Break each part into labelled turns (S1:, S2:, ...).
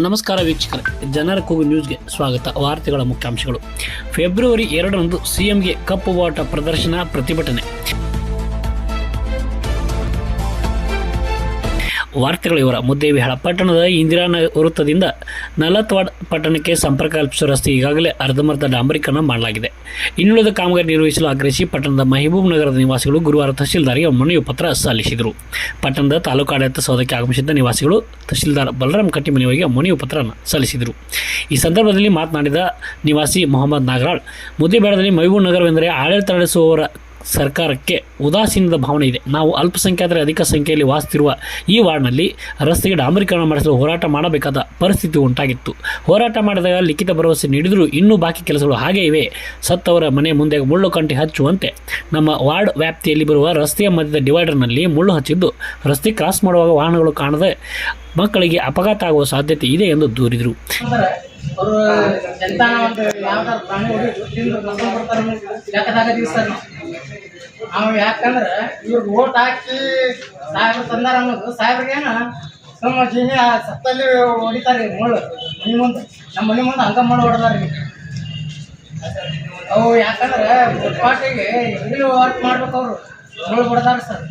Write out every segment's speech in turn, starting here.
S1: ನಮಸ್ಕಾರ ವೀಕ್ಷಕರೇ, ಜನರ ಕೂಗು ನ್ಯೂಸ್ಗೆ ಸ್ವಾಗತ. ವಾರ್ತೆಗಳ ಮುಖ್ಯಾಂಶಗಳು. ಫೆಬ್ರವರಿ ಎರಡರಂದು ಸಿಎಂಗೆ ಕಪ್ಪು ಬಾಟ ಪ್ರದರ್ಶನ ಪ್ರತಿಭಟನೆ. ವಾರ್ತೆಗಳ ವಿವರ ಮುದ್ದೇಬಿಹಾಳ ಪಟ್ಟಣದ ಇಂದಿರಾನ ವೃತ್ತದಿಂದ ನಲತ್ವಾಡ್ ಪಟ್ಟಣಕ್ಕೆ ಸಂಪರ್ಕ ಕಲ್ಪಿಸುವ ರಸ್ತೆ ಈಗಾಗಲೇ ಅರ್ಧಮರ್ಧ ಡಾಂಬರೀಕರಣ ಮಾಡಲಾಗಿದೆ. ಇನ್ನುಳಿದ ಕಾಮಗಾರಿ ನಿರ್ವಹಿಸಲು ಆಗ್ರಹಿಸಿ ಪಟ್ಟಣದ ಮಹಬೂಬ್ ನಗರದ ನಿವಾಸಿಗಳು ಗುರುವಾರ ತಹಶೀಲ್ದಾರ್ಗೆ ಮನವಿ ಪತ್ರ ಸಲ್ಲಿಸಿದರು. ಪಟ್ಟಣದ ತಾಲೂಕು ಆಡಳಿತ ಸೌಧಕ್ಕೆ ಆಗಮಿಸಿದ್ದ ನಿವಾಸಿಗಳು ತಹಶೀಲ್ದಾರ್ ಬಲರಾಮ್ ಕಟ್ಟಿಮನಿಯವರಿಗೆ ಮನವಿ ಪತ್ರ ಸಲ್ಲಿಸಿದರು. ಈ ಸಂದರ್ಭದಲ್ಲಿ ಮಾತನಾಡಿದ ನಿವಾಸಿ ಮೊಹಮ್ಮದ್ ನಾಗರಾಳ್ ಮುದ್ದೇಬೇಡದಲ್ಲಿ ಮಹಬೂಬ್ ನಗರವೆಂದರೆ ಆಡಳಿತ ನಡೆಸುವವರ ಸರ್ಕಾರಕ್ಕೆ ಉದಾಸೀನದ ಭಾವನೆ ಇದೆ. ನಾವು ಅಲ್ಪಸಂಖ್ಯಾತರ ಅಧಿಕ ಸಂಖ್ಯೆಯಲ್ಲಿ ವಾಸಿಸುತ್ತಿರುವ ಈ ವಾರ್ಡ್ನಲ್ಲಿ ರಸ್ತೆಗೆ ಡಾಂಬರೀಕರಣ ಮಾಡಿಸಲು ಹೋರಾಟ ಮಾಡಬೇಕಾದ ಪರಿಸ್ಥಿತಿ ಉಂಟಾಗಿತ್ತು. ಹೋರಾಟ ಮಾಡಿದಾಗ ಲಿಖಿತ ಭರವಸೆ ನೀಡಿದರೂ ಇನ್ನೂ ಬಾಕಿ ಕೆಲಸಗಳು ಹಾಗೇ ಇವೆ. ಸತ್ತವರ ಮನೆ ಮುಂದೆ ಮುಳ್ಳು ಕಂಟಿ ಹಚ್ಚುವಂತೆ ನಮ್ಮ ವಾರ್ಡ್ ವ್ಯಾಪ್ತಿಯಲ್ಲಿ ಬರುವ ರಸ್ತೆಯ ಮಧ್ಯದ ಡಿವೈಡರ್ನಲ್ಲಿ ಮುಳ್ಳು ಹಚ್ಚಿದ್ದು, ರಸ್ತೆ ಕ್ರಾಸ್ ಮಾಡುವಾಗ ವಾಹನಗಳು ಕಾಣದೆ ಮಕ್ಕಳಿಗೆ ಅಪಘಾತ ಆಗುವ ಸಾಧ್ಯತೆ ಇದೆ ಎಂದು ದೂರಿದರು.
S2: ಯಾಕಂದ್ರೆ ಓಟ್ ಹಾಕಿ ಸಾಹೇಬ್ರು ತಂದಾರ ಅನ್ನೋದು ನಮ್ಮ ಸತ್ತಲ್ಲಿ ಹೊಡಿತಾರೆ ಮನೆ ಮುಂದೆ ನಮ್ಮ ಮನೆ ಮುಂದೆ ಹಂಗ ಮಾಡಿ ಅವು ಯಾಕಂದ್ರೆ ಫುಟ್ಪಾಟಿಗೆ ಈಗಲೂ ವರ್ಕ್ ಮಾಡ್ಬೇಕು ಅವರು. ಮುಳ್ಳು ಸರ್.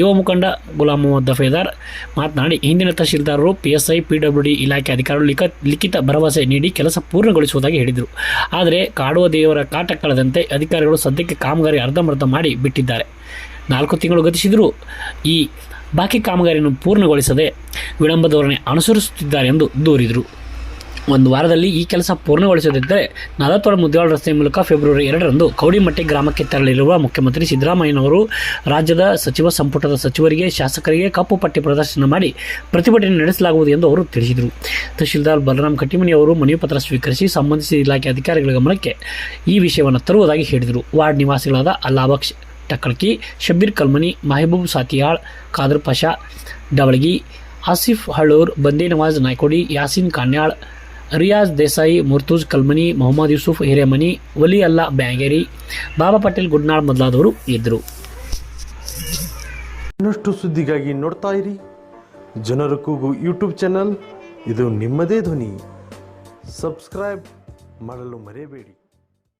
S1: ಯುವ ಮುಖಂಡ ಗುಲಾಂ ಮೊಹಮ್ಮದ್ ದಫೇದಾರ್ ಮಾತನಾಡಿ, ಹಿಂದಿನ ತಹಶೀಲ್ದಾರರು ಪಿಎಸ್ಐ ಪಿಡಬ್ಲ್ಯೂಡಿ ಇಲಾಖೆ ಅಧಿಕಾರಿಗಳು ಲಿಖ ಲಿಖಿತ ಭರವಸೆ ನೀಡಿ ಕೆಲಸ ಪೂರ್ಣಗೊಳಿಸುವುದಾಗಿ ಹೇಳಿದರು. ಆದರೆ ಕಾಡುವ ದೇವರ ಕಾಟ ಕಳೆದಂತೆ ಅಧಿಕಾರಿಗಳು ಸದ್ಯಕ್ಕೆ ಕಾಮಗಾರಿ ಅರ್ಧಮರ್ಧ ಮಾಡಿ ಬಿಟ್ಟಿದ್ದಾರೆ. ನಾಲ್ಕು ತಿಂಗಳು ಗತಿಸಿದರೂ ಈ ಬಾಕಿ ಕಾಮಗಾರಿಯನ್ನು ಪೂರ್ಣಗೊಳಿಸದೆ ವಿಳಂಬ ಧೋರಣೆ ಅನುಸರಿಸುತ್ತಿದ್ದಾರೆ ಎಂದು ದೂರಿದರು. ಒಂದು ವಾರದಲ್ಲಿ ಈ ಕೆಲಸ ಪೂರ್ಣಗೊಳಿಸದಿದ್ದರೆ ನಲತೋಳ ಮುದ್ದಾಳ ರಸ್ತೆ ಮೂಲಕ ಫೆಬ್ರವರಿ ಎರಡರಂದು ಕೌಡಿಮಟ್ಟೆ ಗ್ರಾಮಕ್ಕೆ ತೆರಳಿರುವ ಮುಖ್ಯಮಂತ್ರಿ ಸಿದ್ದರಾಮಯ್ಯನವರು ರಾಜ್ಯದ ಸಚಿವ, ಸಂಪುಟದ ಸಚಿವರಿಗೆ, ಶಾಸಕರಿಗೆ ಕಪ್ಪು ಪಟ್ಟಿ ಪ್ರದರ್ಶನ ಮಾಡಿ ಪ್ರತಿಭಟನೆ ನಡೆಸಲಾಗುವುದು ಎಂದು ಅವರು ತಿಳಿಸಿದರು. ತಹಶೀಲ್ದಾರ್ ಬಲರಾಮ್ ಕಟ್ಟಿಮನಿ ಅವರು ಮನವಿ ಪತ್ರ ಸ್ವೀಕರಿಸಿ ಸಂಬಂಧಿಸಿದ ಇಲಾಖೆ ಅಧಿಕಾರಿಗಳ ಗಮನಕ್ಕೆ ಈ ವಿಷಯವನ್ನು ತರುವುದಾಗಿ ಹೇಳಿದರು. ವಾರ್ಡ್ ನಿವಾಸಿಗಳಾದ ಅಲ್ಲಾಬಕ್ಷ್ ಟಕ್ಕಳ್ಕಿ ಶಬ್ಬೀರ್ ಕಲ್ಮನಿ, ಮಹಬೂಬ್ ಸಾತಿಯಾಳ್ ಖಾದರ್ ಪಾಷಾ, ಡವಳಗಿ, ಆಸಿಫ್ ಹಳ್ಳೂರ್ ಬಂದೇ ನವಾಜ್ ನಾಯ್ಕೋಡಿ, ಯಾಸಿನ್ ಕಾನ್ಯಾಳ್, ರಿಯಾಜ್ ದೇಸಾಯಿ, ಮುರ್ತೂಜ್ ಕಲ್ಮನಿ, ಮೊಹಮ್ಮದ್ ಯೂಸುಫ್ ಹಿರೇಮನಿ, ವಲಿ ಅಲ್ಲಾ ಬ್ಯಾಂಗೇರಿ, ಬಾಬಾ ಪಟೇಲ್ ಗುಡ್ನಾಳ್ ಮೊದಲಾದವರು ಇದ್ದರು.
S3: ಇನ್ನಷ್ಟು ಸುದ್ದಿಗಾಗಿ ನೋಡ್ತಾ ಇರಿ. ಜನರ ಕೂಗು ಯೂಟ್ಯೂಬ್ ಚಾನಲ್. ಇದು ನಿಮ್ಮದೇ ಧ್ವನಿ. ಸಬ್ಸ್ಕ್ರೈಬ್ ಮಾಡಲು ಮರೆಯಬೇಡಿ.